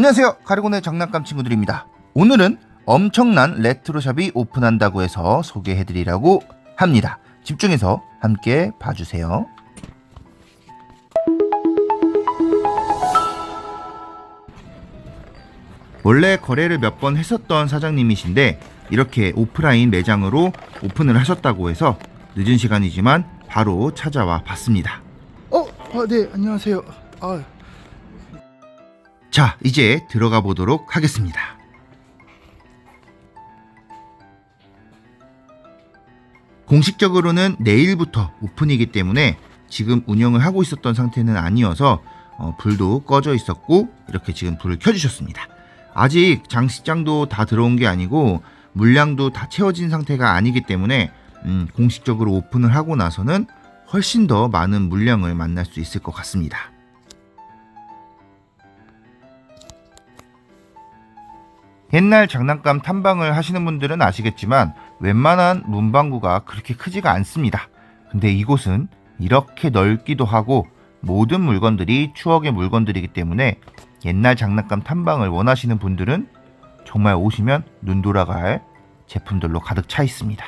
안녕하세요. 가리고네 장난감 친구들입니다. 오늘은 엄청난 레트로샵이 오픈한다고 해서 소개해드리려고 합니다. 집중해서 함께 봐주세요. 원래 거래를 몇 번 했었던 사장님이신데 이렇게 오프라인 매장으로 오픈을 하셨다고 해서 늦은 시간이지만 바로 찾아와 봤습니다. 어, 아, 네, 안녕하세요. 아, 자, 이제 들어가 보도록 하겠습니다. 공식적으로는 내일부터 오픈이기 때문에 지금 운영을 하고 있었던 상태는 아니어서 어, 불도 꺼져 있었고 이렇게 지금 불을 켜주셨습니다. 아직 장식장도 다 들어온 게 아니고 물량도 다 채워진 상태가 아니기 때문에 음, 공식적으로 오픈을 하고 나서는 훨씬 더 많은 물량을 만날 수 있을 것 같습니다. 옛날 장난감 탐방을 하시는 분들은 아시겠지만 웬만한 문방구가 그렇게 크지가 않습니다. 근데 이곳은 이렇게 넓기도 하고 모든 물건들이 추억의 물건들이기 때문에 옛날 장난감 탐방을 원하시는 분들은 정말 오시면 눈 돌아갈 제품들로 가득 차 있습니다.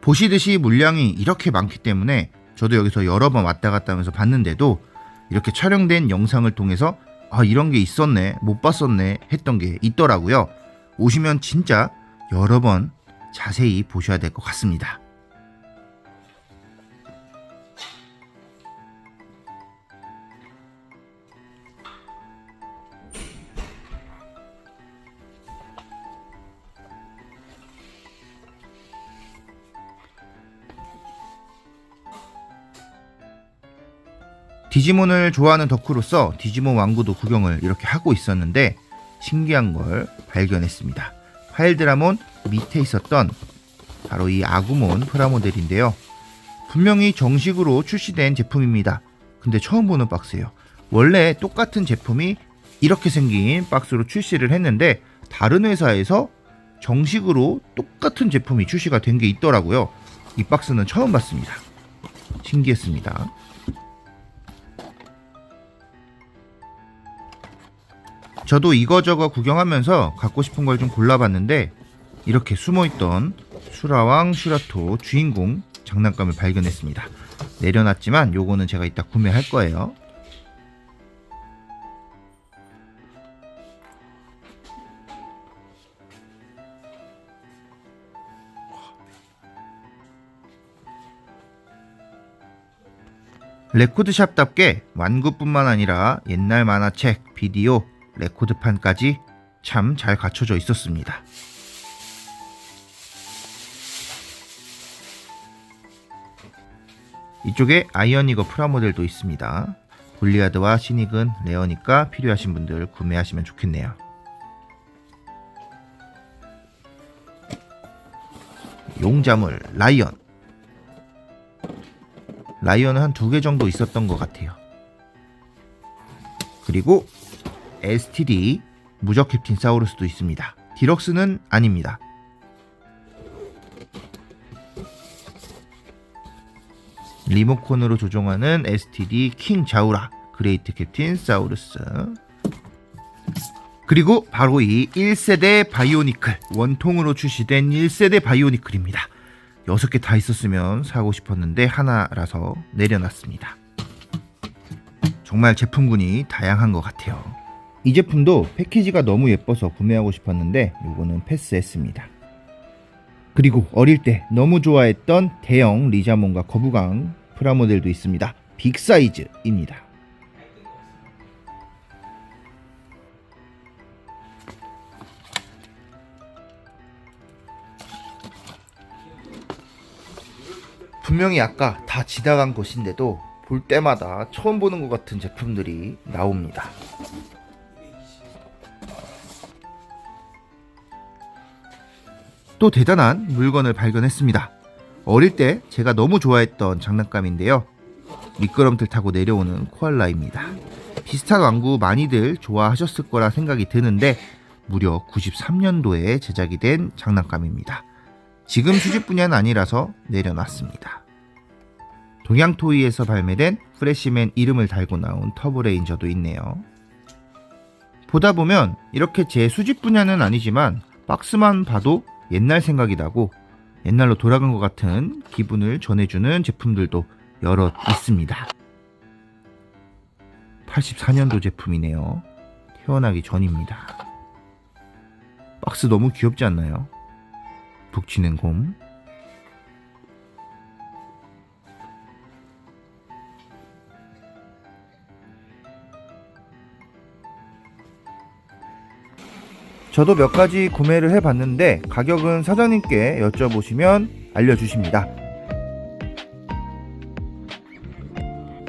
보시듯이 물량이 이렇게 많기 때문에 저도 여기서 여러 번 왔다 갔다 하면서 봤는데도 이렇게 촬영된 영상을 통해서 아 이런 게 있었네 못 봤었네 했던 게 있더라고요. 오시면 진짜 여러 번 자세히 보셔야 될 것 같습니다 디지몬을 좋아하는 덕후로서 디지몬 왕국도 구경을 이렇게 하고 있었는데 신기한 걸 발견했습니다. 파일드라몬 밑에 있었던 바로 이 아구몬 프라모델인데요. 분명히 정식으로 출시된 제품입니다. 근데 처음 보는 박스예요. 원래 똑같은 제품이 이렇게 생긴 박스로 출시를 했는데 다른 회사에서 정식으로 똑같은 제품이 출시가 된 게 있더라고요. 이 박스는 처음 봤습니다. 신기했습니다. 저도 이거저거 구경하면서 갖고 싶은 걸 좀 골라봤는데 이렇게 숨어있던 수라왕 슈라토 주인공 장난감을 발견했습니다. 내려놨지만 요거는 제가 이따 구매할 거예요. 레코드샵답게 완구뿐만 아니라 옛날 만화책, 비디오, 레코드판까지 참 잘 갖춰져 있었습니다. 이쪽에 아이언이거 프라모델도 있습니다. 골리아드와 시닉은 레어니까 필요하신 분들 구매하시면 좋겠네요. 용자물 라이언 라이언은 한 두 개 정도 있었던 것 같아요. 그리고 STD 무적 캡틴 사우루스도 있습니다. 디럭스는 아닙니다. 리모컨으로 조종하는 STD 킹 자우라 그레이트 캡틴 사우루스 그리고 바로 이 1세대 바이오니클 원통으로 출시된 1세대 바이오니클입니다. 6개 다 있었으면 사고 싶었는데 하나라서 내려놨습니다. 정말 제품군이 다양한 것 같아요. 이 제품도 패키지가 너무 예뻐서 구매하고 싶었는데 요거는 패스했습니다. 그리고 어릴 때 너무 좋아했던 대형 리자몬과 거부강 프라모델도 있습니다. 빅 사이즈입니다. 분명히 아까 다 지나간 곳인데도 볼 때마다 처음 보는 것 같은 제품들이 나옵니다. 또 대단한 물건을 발견했습니다. 어릴 때 제가 너무 좋아했던 장난감인데요. 미끄럼틀 타고 내려오는 코알라입니다. 비슷한 왕구 많이들 좋아하셨을 거라 생각이 드는데 무려 93년도에 제작이 된 장난감입니다. 지금 수집 분야는 아니라서 내려놨습니다. 동양토이에서 발매된 프레시맨 이름을 달고 나온 터보레인저도 있네요. 보다 보면 이렇게 제 수집 분야는 아니지만 박스만 봐도 옛날 생각이 나고 옛날로 돌아간 것 같은 기분을 전해주는 제품들도 여럿 있습니다. 84년도 제품이네요. 태어나기 전입니다. 박스 너무 귀엽지 않나요? 북치는 곰. 저도 몇 가지 구매를 해봤는데 가격은 사장님께 여쭤보시면 알려주십니다.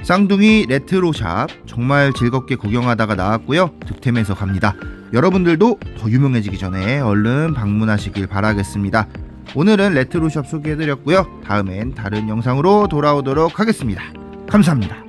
쌍둥이 레트로샵 정말 즐겁게 구경하다가 나왔고요. 득템해서 갑니다. 여러분들도 더 유명해지기 전에 얼른 방문하시길 바라겠습니다. 오늘은 레트로샵 소개해드렸고요. 다음엔 다른 영상으로 돌아오도록 하겠습니다. 감사합니다.